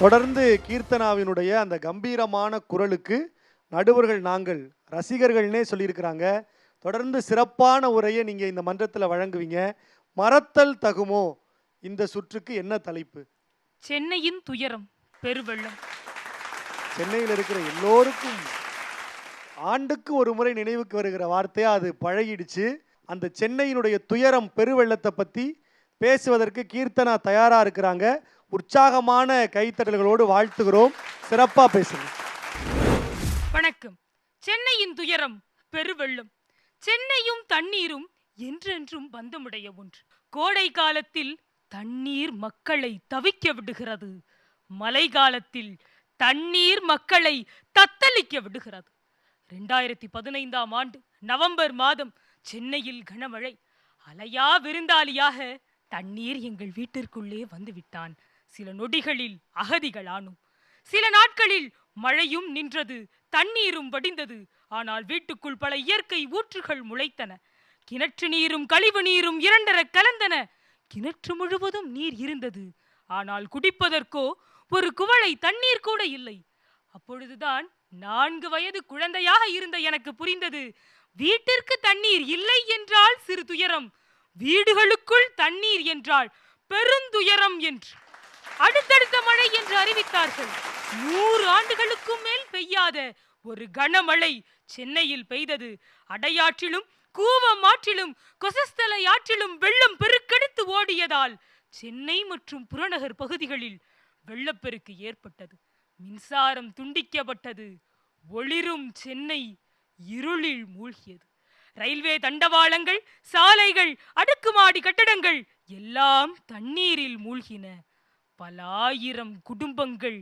தொடர்ந்து கீர்த்தனாவினுடைய அந்த கம்பீரமான குரலுக்கு நடுவர்கள் நாங்கள் ரசிகர்கள்னே சொல்லியிருக்கிறாங்க. தொடர்ந்து சிறப்பான உரையை நீங்கள் இந்த மன்றத்தில் வழங்குவீங்க. மறத்தல் தகுமோ? இந்த சுற்றுக்கு என்ன தலைப்பு? சென்னையின் துயரம் பெருவெள்ளம். சென்னையில் இருக்கிற எல்லோருக்கும் ஆண்டுக்கு ஒரு முறை நினைவுக்கு வருகிற வார்த்தையா அது பழகிடுச்சு. அந்த சென்னையினுடைய துயரம் பெருவெள்ளத்தை பற்றி பேசுவதற்கு கீர்த்தனா தயாராக இருக்கிறாங்க. உற்சாகமான கைத்தட்டல்களோடு வாழ்த்துகிறோம். சிறப்பாக பேசுங்க. வணக்கம். சென்னையின் துயரம் பெருவெள்ளம் சென்னையும் தண்ணீரும் என்றென்றும் பந்தமுடைய ஒன்று. கோடை காலத்தில் தண்ணீர் மக்களை தவிக்க விடுகிறது. மழை காலத்தில் தண்ணீர் மக்களை தத்தளிக்க விடுகிறது. ரெண்டாயிரத்தி பதினைந்தாம் ஆண்டு நவம்பர் மாதம் சென்னையில் கனமழை. அலையா விருந்தாளியாக தண்ணீர் எங்கள் வீட்டிற்குள்ளே வந்து விட்டான் சில நொடிகளில் அகதிகளானோம் சில நாட்களில் மழையும் நின்றது தண்ணீரும் வடிந்தது. ஆனால் வீட்டுக்குள் பல இயற்கை ஊற்றுகள் முளைத்தன. கிணற்று நீரும் கழிவு நீரும் இரண்டர கலந்தன. கிணற்று முழுவதும் நீர் இருந்தது. ஆனால் குடிப்பதற்கோ ஒரு குவளை தண்ணீர் கூட இல்லை. அப்பொழுதுதான் நான்கு வயது குழந்தையாக இருந்த எனக்கு புரிந்தது. வீட்டிற்கு தண்ணீர் இல்லை என்றால் சிறு துயரம். வீடுகளுக்குள் தண்ணீர் என்றால் பெருந்துயரம் என்று. அடுத்தடுத்த மழை என்று அறிவித்தார்கள். நூறு ஆண்டுகளுக்கும் மேல் பெய்யாத ஒரு கனமழை சென்னையில் பெய்தது. அடையாற்றிலும் கூவம் ஆற்றிலும் கொசஸ்தலை ஆற்றிலும் வெள்ளம் பெருக்கெடுத்து ஓடியதால் சென்னை மற்றும் புறநகர் பகுதிகளில் வெள்ளப்பெருக்கு ஏற்பட்டது. மின்சாரம் துண்டிக்கப்பட்டது. ஒளிரும் சென்னை இருளில் மூழ்கியது. ரயில்வே தண்டவாளங்கள் சாலைகள் அடுக்குமாடி கட்டடங்கள் எல்லாம் தண்ணீரில் மூழ்கின. பல ஆயிரம் குடும்பங்கள்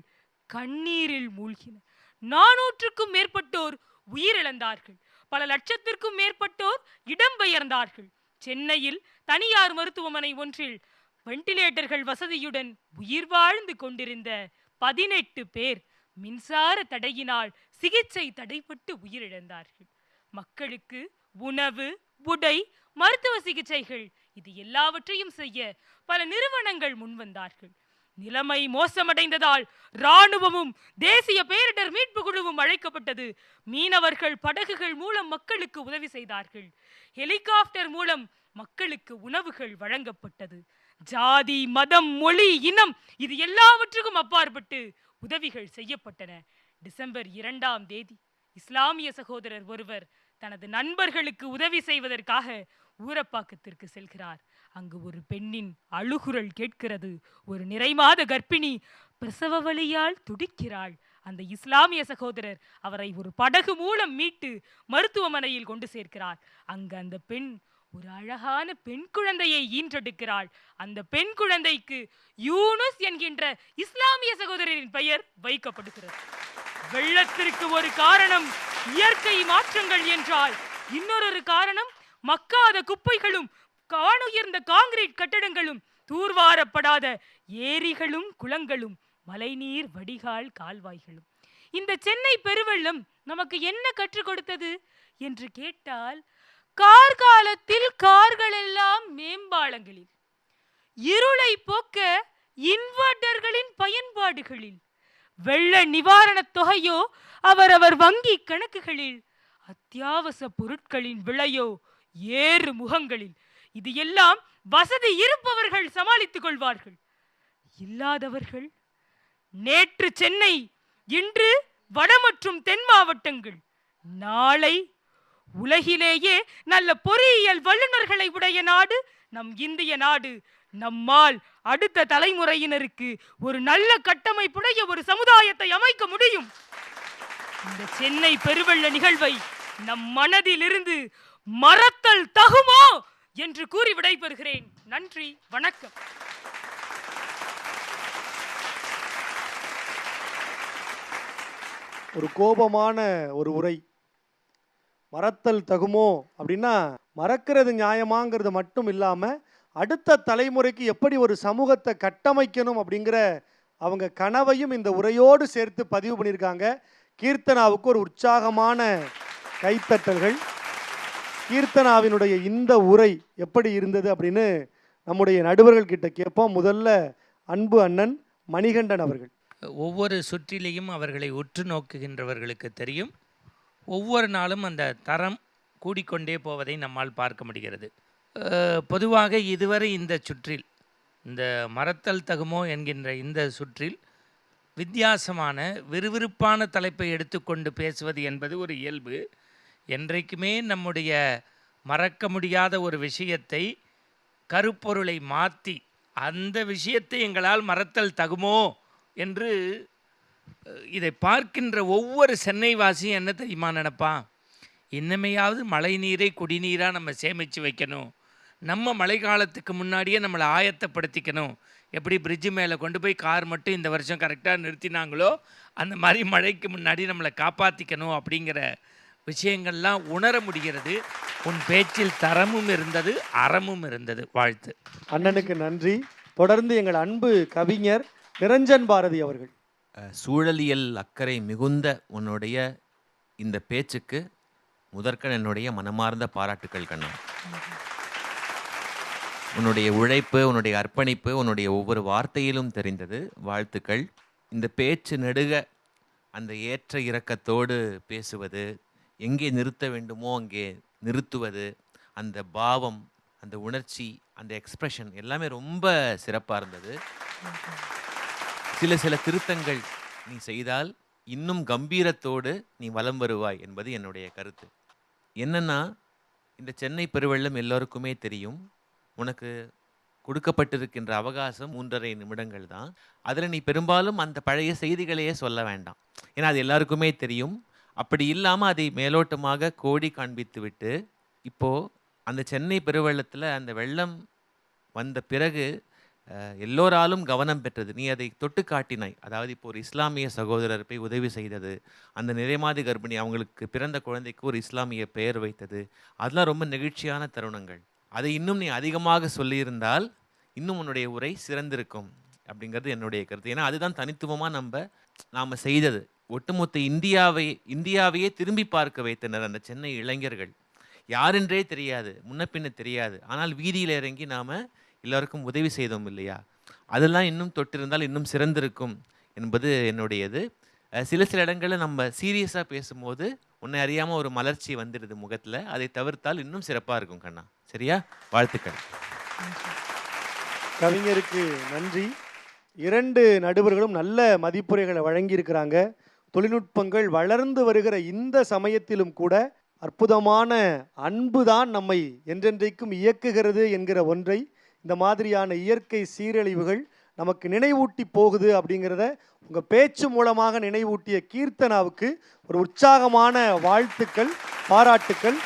கண்ணீரில் மூழ்கின. நானூற்றுக்கும் மேற்பட்டோர் உயிரிழந்தார்கள். பல லட்சத்திற்கும் மேற்பட்டோர் இடம்பெயர்ந்தார்கள் சென்னையில் தனியார் மருத்துவமனை ஒன்றில் வெண்டிலேட்டர்கள் வசதியுடன் உயிர் வாழ்ந்து கொண்டிருந்த பதினெட்டு பேர் மின்சார தடையினால் சிகிச்சை தடைப்பட்டு உயிரிழந்தார்கள். மக்களுக்கு உணவு உடை மருத்துவ சிகிச்சைகள் இது எல்லாவற்றையும் செய்ய பல நிறுவனங்கள் முன்வந்தார்கள். நிலைமை மோசமடைந்ததால் ராணுவமும் தேசிய பேரிடர் மீட்பு குழுவும் அழைக்கப்பட்டது. மீனவர்கள் படகுகள் மூலம் மக்களுக்கு உதவி செய்தார்கள். ஹெலிகாப்டர் மூலம் மக்களுக்கு உணவுகள் வழங்கப்பட்டது. ஜாதி மதம் மொழி இனம் இது எல்லாவற்றுக்கும் அப்பாற்பட்டு உதவிகள் செய்யப்பட்டன. டிசம்பர் இரண்டாம் தேதி இஸ்லாமிய சகோதரர் ஒருவர் தனது நண்பர்களுக்கு உதவி செய்வதற்காக ஊரப்பாக்கத்திற்கு செல்கிறார். அங்கு ஒரு பெண்ணின் அழுகுரல் கேட்கிறது. ஒரு நிறைமாத கர்ப்பிணி பிரசவ வழியால் துடிக்கிறாள். அந்த இஸ்லாமிய சகோதரர் அவரை ஒரு படகு மூலம் மீட்டு மருத்துவமனையில் கொண்டு சேர்க்கிறார். அங்கு அந்த பெண் ஒரு அழகான பெண் குழந்தையை ஈன்றெடுக்கிறாள். அந்த பெண் குழந்தைக்கு யூனுஸ் என்கின்ற இஸ்லாமிய சகோதரரின் பெயர் வைக்கப்படுகிறது. வெள்ளத்திற்கு ஒரு காரணம் இயற்கை மாற்றங்கள் என்றால். இன்னொரு காரணம் மக்காத குப்பைகளும் காணுயர்ந்த காங்கிரீட் கட்டடங்களும் தூர்வாரப்படாத ஏரிகளும் குளங்களும் மழைநீர் வடிகால் கால்வாய்களும். இந்த சென்னை பெருவெள்ளம் நமக்கு என்ன கற்றுக் கொடுத்தது? என்று கேட்டால் கார்காலத்தில் கார்கள் எல்லாம் மேம்பாலங்களில். இருளை போக்க இன்வெர்டர்களின் பயன்பாடுகளில். வெள்ள நிவாரணத் தொகையோ அவரவர் வங்கி கணக்குகளில்? அத்தியாவசிய பொருட்களின் விலையோ ஏறு முகங்களில். இது எல்லாம் வசதி இருப்பவர்கள் சமாளித்துக் கொள்வார்கள். இல்லாதவர்கள்? நேற்று சென்னை இன்று வட மற்றும் தென் மாவட்டங்கள். நாளை உலகிலேயே நல்ல பொறியியல் வல்லுநர்களை உடைய நாடு நம் இந்திய நாடு. நம்மால் அடுத்த தலைமுறையினருக்கு ஒரு நல்ல கட்டமைப்புடைய ஒரு சமுதாயத்தை அமைக்க முடியும். இந்த சென்னை பெருவெள்ள நிகழ்வை நம் மனதிலிருந்து மறத்தல் தகுமோ என்று கூறி விடைபெறுகிறேன். நன்றி வணக்கம். ஒரு கோபமான ஒரு உரை. மறத்தல் தகுமோ அப்படின்னா மறக்கிறது நியாயமாங்கிறது மட்டும் இல்லாமல் அடுத்த தலைமுறைக்கு எப்படி ஒரு சமூகத்தை கட்டமைக்கணும் அப்படிங்கிற அவங்க கனவையும் இந்த உரையோடு சேர்த்து பதிவு பண்ணியிருக்காங்க. கீர்த்தனாவுக்கு ஒரு உற்சாகமான கைத்தட்டல்கள். கீர்த்தனாவினுடைய இந்த உரை எப்படி இருந்தது அப்படின்னு நம்முடைய நடுவர்கள் கிட்ட கேட்போம். முதல்ல அன்பு அண்ணன் மணிகண்டன் அவர்கள். ஒவ்வொரு சுற்றிலையும் அவர்களை உற்று நோக்குகின்றவர்களுக்கு தெரியும். ஒவ்வொரு நாளும் அந்த தரம் கூடிக்கொண்டே போவதை நம்மால் பார்க்க முடிகிறது. பொதுவாக இதுவரை இந்த சுற்றில் இந்த மறத்தல் தகுமோ என்கின்ற இந்த சுற்றில் வித்தியாசமான விறுவிறுப்பான தலைப்பை எடுத்துக்கொண்டு பேசுவது என்பது ஒரு இயல்பு. என்றைக்குமே நம்முடைய மறக்க முடியாத ஒரு விஷயத்தை கருப்பொருளை மாற்றி அந்த விஷயத்தை எங்களால் மறத்தல் தகுமோ என்று இதை பார்க்கின்ற ஒவ்வொரு சென்னைவாசியும் என்ன தெரியுமா நினப்பான்? இன்னமையாவது மழை நீரை குடிநீராக நம்ம சேமித்து வைக்கணும். நம்ம மழை காலத்துக்கு முன்னாடியே நம்மளை ஆயத்தப்படுத்திக்கணும். எப்படி பிரிட்ஜு மேலே கொண்டு போய் கார் மட்டும் இந்த வருஷம் கரெக்டாக நிறுத்தினாங்களோ அந்த மாதிரி மழைக்கு முன்னாடி நம்மளை காப்பாற்றிக்கணும் அப்படிங்கிற விஷயங்கள்லாம் உணர முடிகிறது. உன் பேச்சில் தரமும் இருந்தது அறமும் இருந்தது. வாழ்த்து. அண்ணனுக்கு நன்றி. தொடர்ந்து எங்கள் அன்பு கவிஞர் நிரஞ்சன் பாரதி அவர்கள். சூழலியல் அக்கறை மிகுந்த உன்னுடைய இந்த பேச்சுக்கு முதற்கண் என்னுடைய மனமார்ந்த பாராட்டுக்கள் கண்ணா. உன்னுடைய உழைப்பு உன்னுடைய அர்ப்பணிப்பு உன்னுடைய ஒவ்வொரு வார்த்தையிலும் தெரிந்தது. வாழ்த்துக்கள். இந்த பேச்சு நெடுக அந்த ஏற்ற இறக்கத்தோடு பேசுவது எங்கே நிறுத்த வேண்டுமோ அங்கே நிறுத்துவது அந்த பாவம் அந்த உணர்ச்சி அந்த எக்ஸ்ப்ரெஷன் எல்லாமே ரொம்ப சிறப்பாக இருந்தது. சில சில திருத்தங்கள் நீ செய்தால் இன்னும் கம்பீரத்தோடு நீ வலம் வருவாய் என்பது என்னுடைய கருத்து. என்னென்னா இந்த சென்னை பெருவெள்ளம் எல்லோருக்குமே தெரியும். உனக்கு கொடுக்கப்பட்டிருக்கின்ற அவகாசம் மூன்றரை நிமிடங்கள் தான். அதில் நீ பெரும்பாலும் அந்த பழைய செய்திகளையே சொல்ல வேண்டாம். ஏன்னா அது எல்லாருக்குமே தெரியும். அப்படி இல்லாமல் அதை மேலோட்டமாக கோடி காண்பித்து விட்டு இப்போது அந்த சென்னை பெருவெள்ளத்தில் அந்த வெள்ளம் வந்த பிறகு எல்லோராலும் கவனம் பெற்றது. நீ அதை தொட்டு காட்டினாய். அதாவது இப்போ ஒரு இஸ்லாமிய சகோதரர் போய் உதவி செய்தது அந்த நிறைமாதி கர்ப்பிணி அவங்களுக்கு பிறந்த குழந்தைக்கு ஒரு இஸ்லாமிய பெயர் வைத்தது அதெல்லாம் ரொம்ப நெகிழ்ச்சியான தருணங்கள். அதை இன்னும் நீ அதிகமாக சொல்லியிருந்தால் இன்னும் உன்னுடைய உரை சிறந்திருக்கும் அப்படிங்கிறது என்னுடைய கருத்து. ஏன்னா அதுதான் தனித்துவமாக நம்ம நாம் செய்தது. ஒட்டுமொத்த இந்தியாவை இந்தியாவையே திரும்பி பார்க்க வைத்தனர் அந்த சென்னை இளைஞர்கள். யாரென்றே தெரியாது முன்ன பின்ன தெரியாது. ஆனால் வீதியில் இறங்கி நாம் எல்லோருக்கும் உதவி செய்தோம் இல்லையா? அதெல்லாம் இன்னும் தொட்டிருந்தால் இன்னும் சிறந்திருக்கும் என்பது என்னுடையது. சில சில இடங்களில் நம்ம சீரியஸாக பேசும்போது உன்னை அறியாமல் ஒரு மலர்ச்சி வந்துடுது முகத்தில். அதை தவிர்த்தால் இன்னும் சிறப்பாக இருக்கும் கண்ணா. சரியா? வாழ்த்துக்கள். கவிஞருக்கு நன்றி. இரண்டு நடுவர்களும் நல்ல மதிப்புரைகளை வழங்கியிருக்கிறாங்க. தொழில்நுட்பங்கள் வளர்ந்து வருகிற இந்த சமயத்திலும் கூட அற்புதமான அன்பு தான் நம்மை என்றென்றைக்கும் இயக்குகிறது என்கிற ஒன்றை இந்த மாதிரியான இயற்கை சீரழிவுகள் நமக்கு நினைவூட்டி போகுது அப்படிங்கிறத உங்கள் பேச்சு மூலமாக நினைவூட்டிய கீர்த்தனாவுக்கு ஒரு உற்சாகமான வாழ்த்துக்கள் பாராட்டுக்கள்.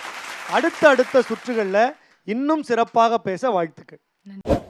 அடுத்த அடுத்த சுற்றுகளில் இன்னும் சிறப்பாக பேச வாழ்த்துக்கள். நன்றி.